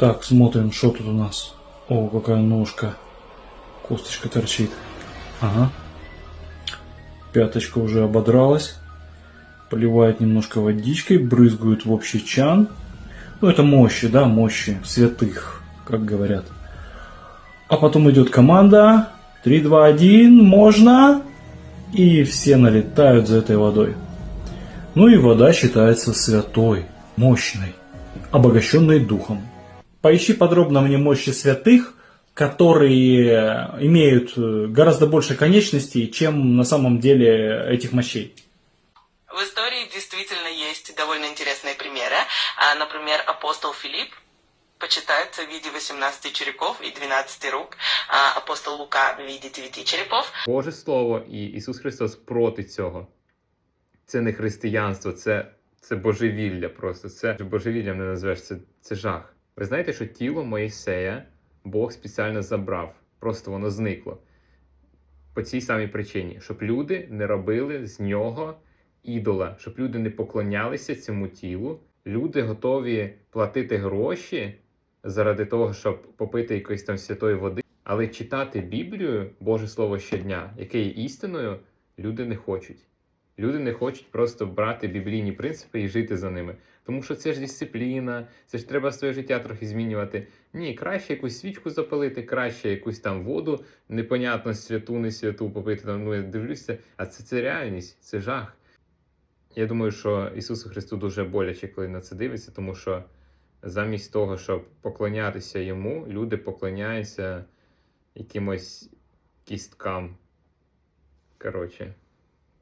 Так, смотрим, что тут у нас. О, какая ножка. Косточка торчит. Ага. Пяточка уже ободралась. Поливает немножко водичкой, брызгают в общий чан. Ну, это мощи, да, мощи святых, как говорят. А потом идет команда. 3, 2, 1, можно. И все налетают за этой водой. Ну и вода считается святой, мощной, обогащенной духом. Поищи подробно мне мощи святых, которые имеют э, гораздо больше конечностей, чем на самом деле этих мощей. В истории действительно есть довольно интересные примеры. А, Например, апостол Филипп почитается в виде 18 черепов и 12 рук, а апостол Лука в виде 9 черепов, Боже Слово і Ісус Христос проти цього. Це не християнство, це, це божевілля просто. Це божевіллям не назвеш, це, це жах. Ви знаєте, що тіло Моїсея Бог спеціально забрав, просто воно зникло. По цій самій причині, щоб люди не робили з нього ідола, щоб люди не поклонялися цьому тілу. Люди готові платити гроші заради того, щоб попити якоїсь там святої води. Але читати Біблію, Боже Слово щодня, яке є істиною, люди не хочуть. Люди не хочуть просто брати біблійні принципи і жити за ними. Тому що це ж дисципліна, це ж треба своє життя трохи змінювати. Ні, краще якусь свічку запалити, краще якусь там воду, непонятно святу, не святу попити. Ну я дивлюся, а це, це реальність, це жах. Я думаю, що Ісусу Христу дуже боляче, коли на це дивиться, тому що замість того, щоб поклонятися йому, люди поклоняються якимось кісткам. Коротше.